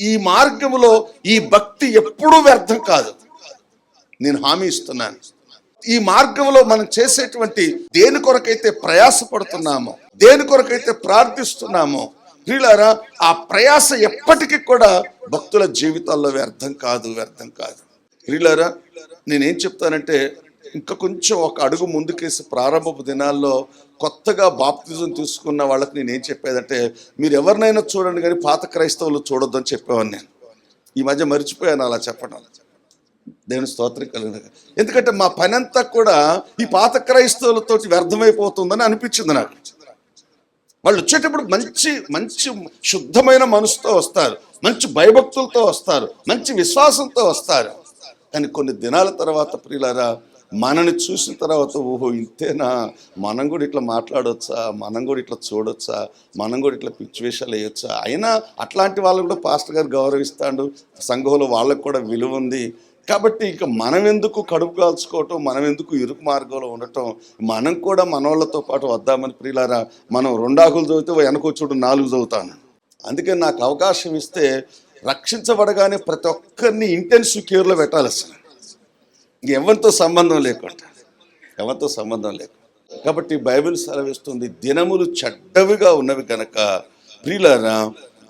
ఈ మార్గములో ఈ భక్తి ఎప్పుడూ వ్యర్థం కాదు. నేను హామీ ఇస్తున్నాను. ఈ మార్గంలో మనం చేసేటువంటి దేని కొరకైతే ప్రయాసపడుతున్నామో దేని కొరకైతే ప్రార్థిస్తున్నామో ప్రియులారా ఆ ప్రయాస ఎప్పటికీ కూడా భక్తుల జీవితాల్లో వ్యర్థం కాదు వ్యర్థం కాదు. ప్రియులారా నేనేం చెప్తానంటే ఇంకా కొంచెం ఒక అడుగు ముందుకేసి ప్రారంభపు దినాల్లో కొత్తగా బాప్తిజం తీసుకున్న వాళ్ళకి నేను ఏం చెప్పేదంటే మీరు ఎవరినైనా చూడండి కానీ పాత క్రైస్తవులు చూడొద్దని చెప్పేవాడిని నేను. ఈ మధ్య మర్చిపోయాను అలా చెప్పడం. దేవుని స్తోత్రం కలిగిన ఎందుకంటే మా పని అంతా కూడా ఈ పాత క్రైస్తవులతో వ్యర్థమైపోతుందని అనిపించింది నాకు. వాళ్ళు వచ్చేటప్పుడు మంచి మంచి శుద్ధమైన మనసుతో వస్తారు. మంచి భయభక్తులతో వస్తారు. మంచి విశ్వాసంతో వస్తారు. కానీ కొన్ని దినాల తర్వాత ప్రియులారా మనని చూసిన తర్వాత ఓహో ఇంతేనా? మనం కూడా ఇట్లా మాట్లాడొచ్చా? మనం కూడా ఇట్లా చూడొచ్చా? మనం కూడా ఇట్లా పిచ్చి వేషాలు వేయొచ్చా? అయినా అట్లాంటి వాళ్ళు కూడా పాస్టర్ గారు గౌరవిస్తాడు. సంఘంలో వాళ్ళకు కూడా విలువ ఉంది. కాబట్టి ఇక మనం ఎందుకు కడుపు కాల్చుకోవటం? మనం ఎందుకు ఇరుకు మార్గంలో ఉండటం? మనం కూడా మనోళ్ళతో పాటు వద్దామని ప్రియులారా మనం రెండాకులు చదివితే వెనకొచ్చుడు నాలుగు చదువుతాను. అందుకని నాకు అవకాశం ఇస్తే రక్షించబడగానే ప్రతి ఒక్కరిని ఇంటెన్సివ్ కేర్లో పెట్టాలి అసలు. ఎవరితో సంబంధం లేకుండా ఎవరితో సంబంధం లేకుండా. కాబట్టి బైబిల్ సెలవిస్తుంది దినములు చెడ్డవిగా ఉన్నవి కనుక ప్రియులారా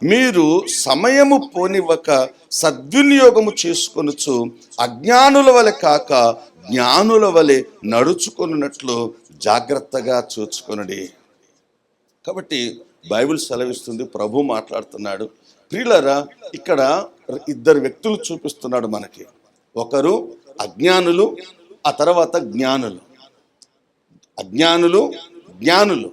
మీరు సమయము పోనివ్వక సద్వినియోగము చేసుకొనుచు అజ్ఞానుల వలె కాక జ్ఞానుల వలె నడుచుకొనున్నట్లు జాగ్రత్తగా చూచుకొనడి. కాబట్టి బైబిల్ సెలవిస్తుంది ప్రభు మాట్లాడుతున్నాడు. ప్రియులరా ఇక్కడ ఇద్దరు వ్యక్తులు చూపిస్తున్నాడు మనకి. ఒకరు అజ్ఞానులు ఆ తర్వాత జ్ఞానులు. అజ్ఞానులు జ్ఞానులు.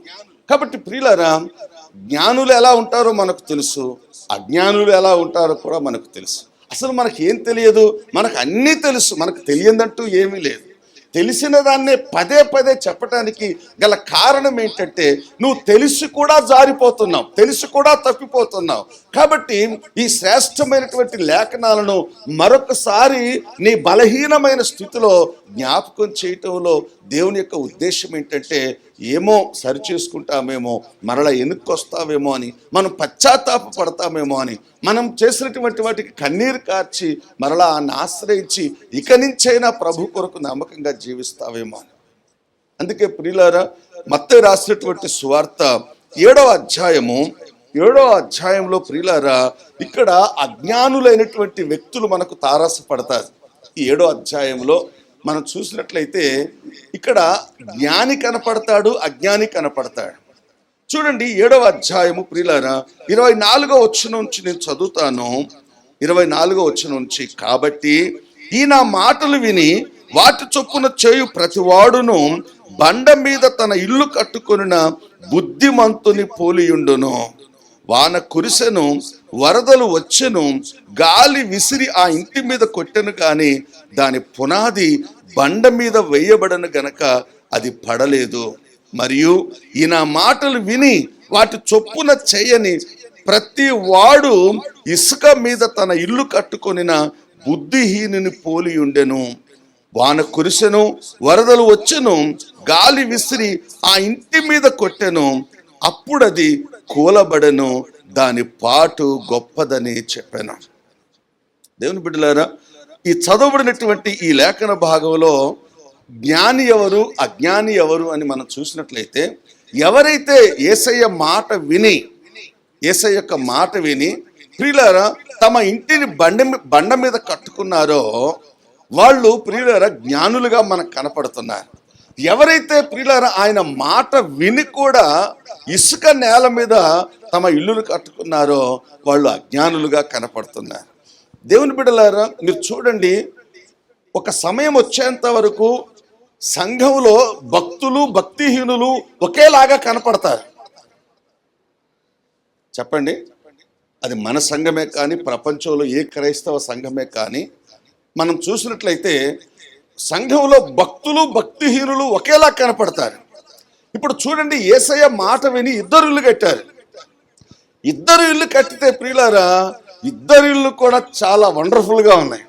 కాబట్టి ప్రియులరా జ్ఞానులు ఎలా ఉంటారో మనకు తెలుసు. అజ్ఞానులు ఎలా ఉంటారో కూడా మనకు తెలుసు. అసలు మనకి ఏం తెలియదు? మనకు అన్నీ తెలుసు. మనకు తెలియదంటూ ఏమీ లేదు. తెలిసిన దాన్నే పదే పదే చెప్పటానికి గల కారణం ఏంటంటే నువ్వు తెలిసి కూడా జారిపోతున్నావు తెలిసి కూడా తప్పిపోతున్నావు. కాబట్టి ఈ శ్రేష్టమైనటువంటి లేఖనాలను మరొకసారి నీ బలహీనమైన స్థితిలో జ్ఞాపకం చేయటంలో దేవుని యొక్క ఉద్దేశం ఏంటంటే ఏమో సరి చేసుకుంటామేమో మరలా ఎన్నుకొస్తావేమో అని మనం పశ్చాత్తాప పడతామేమో అని మనం చేసినటువంటి వాటికి కన్నీరు కార్చి మరలా ఆయన ఆశ్రయించి ఇక నుంచైనా ప్రభు కొరకు నమ్మకంగా జీవిస్తావేమో అని. అందుకే ప్రియులారా మత్త రాసినటువంటి సువార్త ఏడవ అధ్యాయము ఏడో అధ్యాయంలో ప్రియులారా ఇక్కడ అజ్ఞానులైనటువంటి వ్యక్తులు మనకు తారసపడతారు. ఈ ఏడో అధ్యాయంలో మనం చూసినట్లయితే ఇక్కడ జ్ఞాని కనపడతాడు అజ్ఞాని కనపడతాడు. చూడండి ఏడవ అధ్యాయము ప్రియులారా ఇరవై నాలుగో వచ్చిన నుంచి నేను చదువుతాను. ఇరవై నాలుగో వచ్చిన నుంచి కాబట్టి ఈ నా మాటలు విని వాటి చొప్పున చేయు ప్రతివాడును బండ మీద తన ఇల్లు కట్టుకొనిన బుద్ధిమంతుని పోలియుండును. వాన కురిసెను వరదలు వచ్చెను గాలి విసిరి ఆ ఇంటి మీద కొట్టెను కానీ దాని పునాది బండ మీద వేయబడను గనక అది పడలేదు. మరియు ఈ నా మాటలు విని వాటి చొప్పున చేయని ప్రతి వాడు ఇసుక మీద తన ఇల్లు కట్టుకొనిన బుద్ధిహీనుని పోలి ఉండెను. వాన కురిసెను వరదలు వచ్చెను గాలి విసిరి ఆ ఇంటి మీద కొట్టెను. అప్పుడది కూలబడను దాని పాటు గొప్పదని చెప్పాను. దేవుని బిడ్డలారా ఈ చదవబడినటువంటి ఈ లేఖన భాగంలో జ్ఞాని ఎవరు అజ్ఞాని ఎవరు అని మనం చూసినట్లయితే ఎవరైతే ఏసయ్య మాట విని ఏసయ్య యొక్క మాట విని ప్రియులారా తమ ఇంటిని బండ బండ మీద కట్టుకున్నారో వాళ్ళు ప్రియులారా జ్ఞానులుగా మనకు కనపడుతున్నారు. ఎవరైతే ప్రియులారా ఆయన మాట విని కూడా ఇసుక నేల మీద తమ ఇల్లులు కట్టుకున్నారో వాళ్ళు అజ్ఞానులుగా కనపడుతున్నారు. దేవుని బిడ్డలారా మీరు చూడండి ఒక సమయం వచ్చేంత వరకు సంఘంలో భక్తులు భక్తిహీనులు ఒకేలాగా కనపడతారు. చెప్పండి అది మన సంఘమే కానీ ప్రపంచంలో ఏ క్రైస్తవ సంఘమే కానీ మనం చూసినట్లయితే సంఘంలో భక్తులు భక్తిహీనులు ఒకేలా కనపడతారు. ఇప్పుడు చూడండి ఏసయ్య మాట విని ఇద్దరు ఇల్లు కట్టారు. ఇద్దరు ఇల్లు కట్టితే ప్రియులారా ఇద్దరు ఇల్లు కూడా చాలా వండర్ఫుల్గా ఉన్నాయి.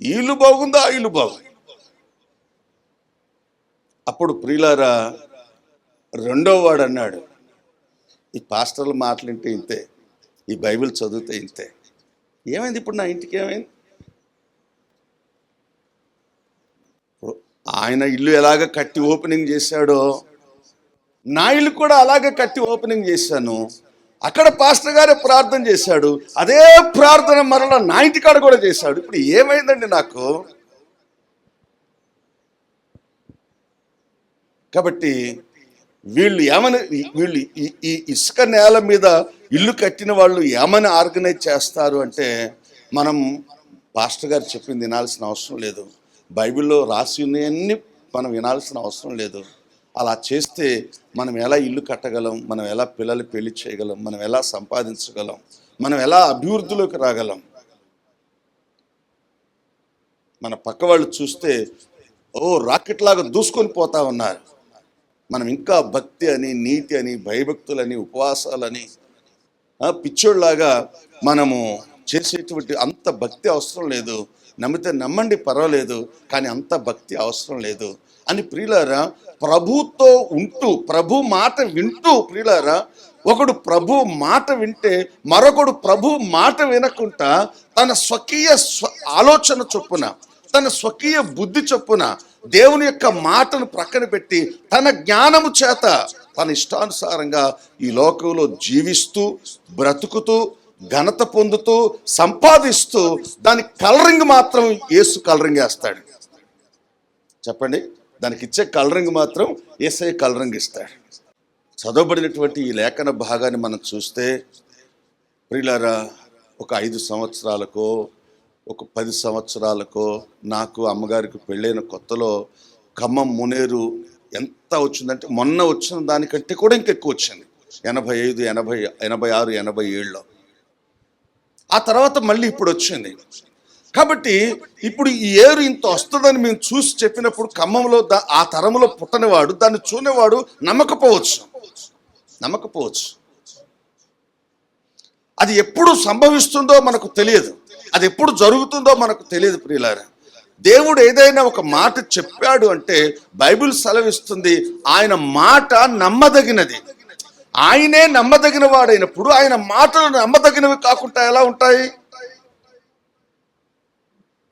ఈ ఇల్లు బాగుందా? ఆ ఇల్లు బాగుంది. అప్పుడు ప్రియులారా రెండో వాడు అన్నాడు ఈ పాస్టర్లు మాటలింటే ఇంతే ఈ బైబిల్ చదివితే ఇంతే. ఏమైంది ఇప్పుడు నా ఇంటికి ఏమైంది ఇప్పుడు ఆయన ఇల్లు ఎలాగ కట్టి ఓపెనింగ్ చేశాడో నా ఇల్లు కూడా అలాగే కట్టి ఓపెనింగ్ చేశాను. అక్కడ పాస్టర్ గారే ప్రార్థన చేశాడు. అదే ప్రార్థన మరలా నా ఇంటికాడ కూడా చేశాడు. ఇప్పుడు ఏమైందండి నాకు? కాబట్టి వీళ్ళు ఏమని వీళ్ళు ఈ- ఇసుక నేల మీద ఇల్లు కట్టిన వాళ్ళు ఏమని ఆర్గనైజ్ చేస్తారు అంటే మనం పాస్టర్ గారు చెప్పింది వినాల్సిన అవసరం లేదు. బైబిల్లో రాసి ఉన్నాయన్నీ మనం వినాల్సిన అవసరం లేదు. అలా చేస్తే మనం ఎలా ఇల్లు కట్టగలం మనం ఎలా పిల్లలు పెళ్ళి చేయగలం మనం ఎలా సంపాదించగలం మనం ఎలా అభివృద్ధిలోకి రాగలం? మన పక్క వాళ్ళు చూస్తే ఓ రాకెట్ లాగా దూసుకొని పోతా ఉన్నారు. మనం ఇంకా భక్తి అని నీతి అని భయభక్తులని ఉపవాసాలని పిచ్చోళ్ళలాగా మనము చేసేటువంటి అంత భక్తి అవసరం లేదు. నమ్మితే నమ్మండి పర్వాలేదు కానీ అంత భక్తి అవసరం లేదు. అని ప్రియులారా ప్రభుతో ఉంటూ ప్రభు మాట వింటూ ప్రియులారా ఒకడు ప్రభు మాట వింటే మరొకడు ప్రభు మాట వినకుండా తన స్వకీయ స్వ ఆలోచన చొప్పున తన స్వకీయ బుద్ధి చొప్పున దేవుని యొక్క మాటను ప్రక్కన పెట్టి తన జ్ఞానము చేత తన ఇష్టానుసారంగా ఈ లోకంలో జీవిస్తూ బ్రతుకుతూ ఘనత పొందుతూ సంపాదిస్తూ దాని కలరింగ్ మాత్రం ఏసు కలరింగ్ వేస్తాడు. చెప్పండి? దానికి ఇచ్చే కలరింగ్ మాత్రం ఏసఐ కలరింగ్ ఇస్తాడు. చదవబడినటువంటి ఈ లేఖన భాగాన్ని మనం చూస్తే ప్రియులారా ఒక ఐదు సంవత్సరాలకో ఒక పది సంవత్సరాలకో నాకు అమ్మగారికి పెళ్ళైన కొత్తలో ఖమ్మం మునేరు ఎంత వచ్చిందంటే మొన్న వచ్చిన దానికంటే కూడా ఇంకెక్కువ వచ్చింది. ఎనభై ఐదు ఎనభై ఎనభై ఆరు ఎనభై ఏడులో ఆ తర్వాత మళ్ళీ ఇప్పుడు వచ్చింది. కాబట్టి ఇప్పుడు ఈ ఏరు ఇంత వస్తుందని మేము చూసి చెప్పినప్పుడు ఖమ్మంలో దా- ఆ తరంలో పుట్టనివాడు దాన్ని చూనేవాడు నమ్మకపోవచ్చు. నమ్మకపోవచ్చు. అది ఎప్పుడు సంభవిస్తుందో మనకు తెలియదు. అది ఎప్పుడు జరుగుతుందో మనకు తెలియదు ప్రియులారా. దేవుడు ఏదైనా ఒక మాట చెప్పాడు అంటే బైబిల్ సెలవిస్తుంది ఆయన మాట నమ్మదగినది. ఆయనే నమ్మదగిన వాడైనప్పుడు ఆయన మాటలు నమ్మదగినవి కాకుండా ఎలా ఉంటాయి?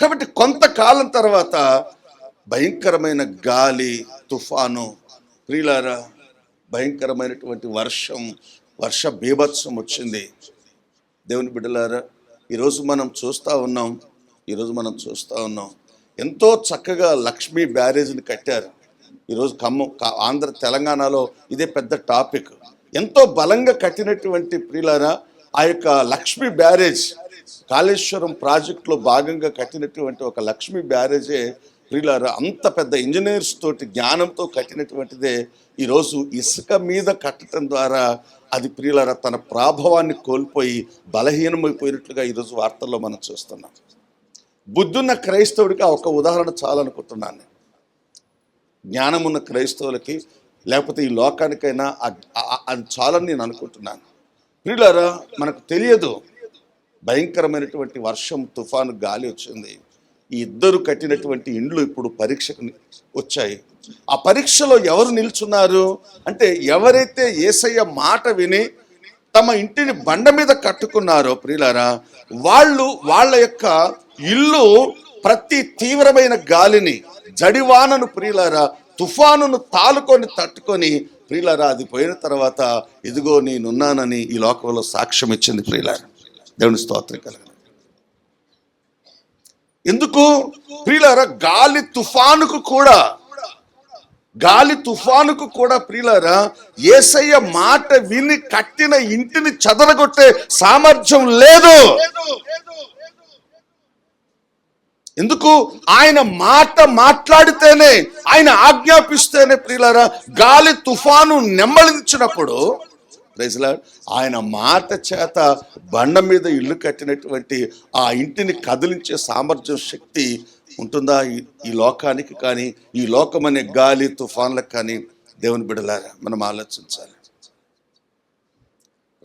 కాబట్టి కొంతకాలం తర్వాత భయంకరమైన గాలి తుఫాను ప్రియులారా భయంకరమైనటువంటి వర్షం వర్ష బీభత్సం వచ్చింది. దేవుని బిడ్డలారా ఈరోజు మనం చూస్తూ ఉన్నాం ఈరోజు మనం చూస్తూ ఉన్నాం. ఎంతో చక్కగా లక్ష్మీ బ్యారేజ్ని కట్టారు. ఈరోజు ఖమ్మం కా- ఆంధ్ర తెలంగాణలో ఇదే పెద్ద టాపిక్. ఎంతో బలంగా కట్టినటువంటి ప్రియులారా ఆ యొక్క లక్ష్మీ బ్యారేజ్ కాళేశ్వరం ప్రాజెక్టులో భాగంగా కట్టినటువంటి ఒక లక్ష్మీ బ్యారేజే ప్రియులారా అంత పెద్ద ఇంజనీర్స్ తోటి జ్ఞానంతో కట్టినటువంటిదే ఈరోజు ఇసుక మీద కట్టడం ద్వారా అది ప్రియులారా తన ప్రాభవాన్ని కోల్పోయి బలహీనమైపోయినట్లుగా ఈరోజు వార్తల్లో మనం చూస్తున్నాం. బుద్ధున్న క్రైస్తవుడికి ఆ ఒక ఉదాహరణ చాలనుకుంటున్నాను జ్ఞానమున్న క్రైస్తవులకి లేకపోతే ఈ లోకానికైనా అది చాలని నేను అనుకుంటున్నాను. ప్రియులారా మనకు తెలియదు. భయంకరమైనటువంటి వర్షం తుఫాను గాలి వచ్చింది. ఈ ఇద్దరు కట్టినటువంటి ఇండ్లు ఇప్పుడు పరీక్షకు వచ్చాయి. ఆ పరీక్షలో ఎవరు నిల్చున్నారు? అంటే ఎవరైతే ఏసయ్య మాట విని తమ ఇంటిని బండ మీద కట్టుకున్నారో ప్రియులారా వాళ్ళు వాళ్ళ యొక్క ఇల్లు ప్రతి తీవ్రమైన గాలిని జడివానను ప్రియులారా తుఫానును తాలుకొని తట్టుకొని ప్రియులారా అది పోయిన తర్వాత ఇదిగో నేనున్నానని ఈ లోకంలో సాక్ష్యం ఇచ్చింది ప్రియులారా. దేవుని స్తోత్రం కలగ. ఎందుకు? ప్రియులారా గాలి తుఫానుకు కూడా గాలి తుఫానుకు కూడా ప్రియులారా ఏసయ్య మాట విని కట్టిన ఇంటిని చెదరగొట్టే సామర్థ్యం లేదు. ఎందుకు? ఆయన మాట మాట్లాడితేనే ఆయన ఆజ్ఞాపిస్తేనే ప్రియులారా గాలి తుఫాను నెమ్మలించినప్పుడు ఆయన మాట చేత బండ మీద ఇల్లు కట్టినటువంటి ఆ ఇంటిని కదిలించే సామర్థ్యం శక్తి ఉంటుందా ఈ- ఈ లోకానికి కానీ ఈ లోకం అనే గాలి తుఫాన్లకు కానీ? దేవుని బిడలారా మనం ఆలోచించాలి.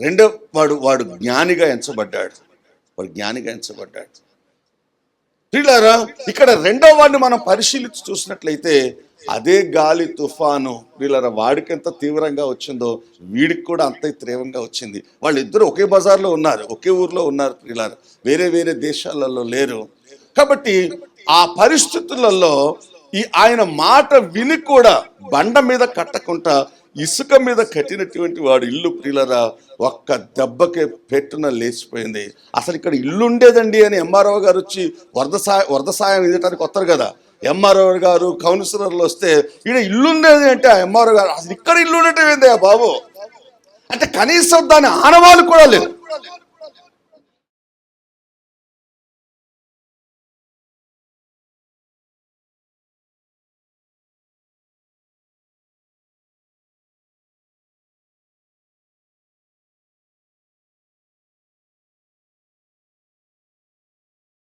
రెండో వాడు వాడు జ్ఞానిగా ఎంచబడ్డాడు. వాడు జ్ఞానిగా ఎంచబడ్డాడు. ప్రియులారా ఇక్కడ రెండో వాడిని మనం పరిశీలించి చూసినట్లయితే అదే గాలి తుఫాను వీళ్ళ వాడికి ఎంత తీవ్రంగా వచ్చిందో వీడికి కూడా అంత తీవ్రంగా వచ్చింది. వాళ్ళిద్దరూ ఒకే బజార్లో ఉన్నారు ఒకే ఊర్లో ఉన్నారు ప్రియులారు. వేరే వేరే దేశాలలో లేరు. కాబట్టి ఆ పరిస్థితులలో ఈ ఆయన మాట విని కూడా బండ మీద కట్టకుండా ఇసుక మీద కట్టినటువంటి వాడు ఇల్లు ప్రియులరా ఒక్క దెబ్బకే పెట్టున లేచిపోయింది. అసలు ఇక్కడ ఇల్లు ఉండేదండి అని ఎంఆర్ఓ గారు వచ్చి వరద సాయ వరద సాయం ఇవ్వడానికి వస్తారు కదా. ఎంఆర్ఓ గారు కౌన్సిలర్లు వస్తే ఈడ ఇల్లు ఉండేది అంటే ఆ ఎంఆర్ఓ గారు? అసలు ఇక్కడ ఇల్లు ఉండటం ఏంది బాబు? అంటే కనీసం దాని ఆనవాళ్ళు కూడా లేదు